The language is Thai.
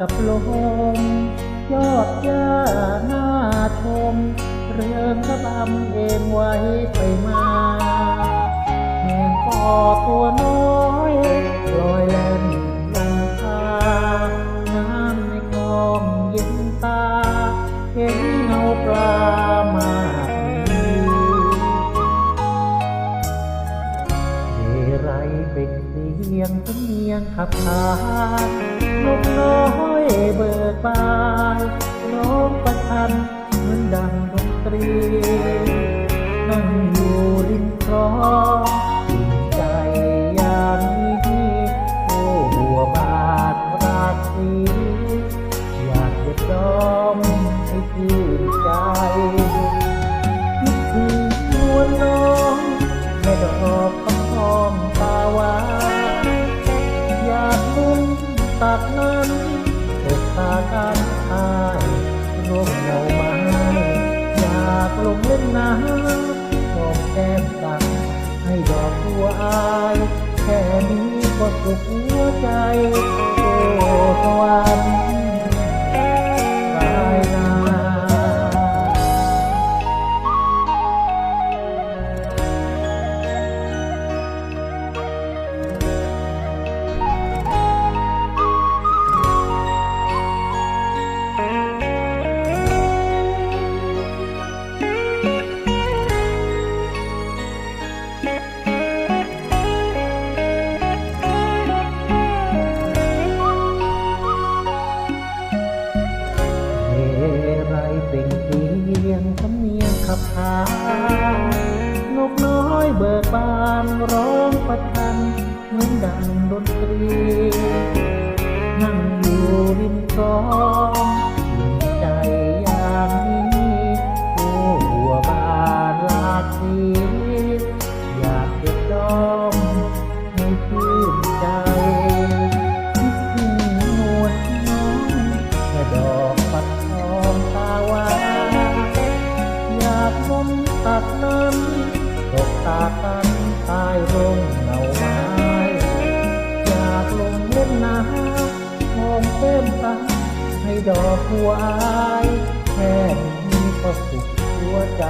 กับลม ยอดหญ้าหน้าชม เรื่องระบำเอ็นไว้ไปมา ยงสำเนียงขับขานนกน้อยเบิกบานร้องประทันเหมือนดังดนตรี วอายแค่นี้ก็สุขหัวใจโอ้สวรรค์านนกน้อยเบิกบานร้องประทันเหมือนดังดนตรี นั่งอยู่ริมคลองอุ่นใจอย่างนี้โอ้หัวบานลากสีอยากจะจอมให้ชื่นใจคิดถึงนวลน้องแค่ดอก ร่มเงาไม้อยากลงเล่นน้ำมองเต็มตาให้ดอกหัวอายแค่นี้ก็สุขหัวใจ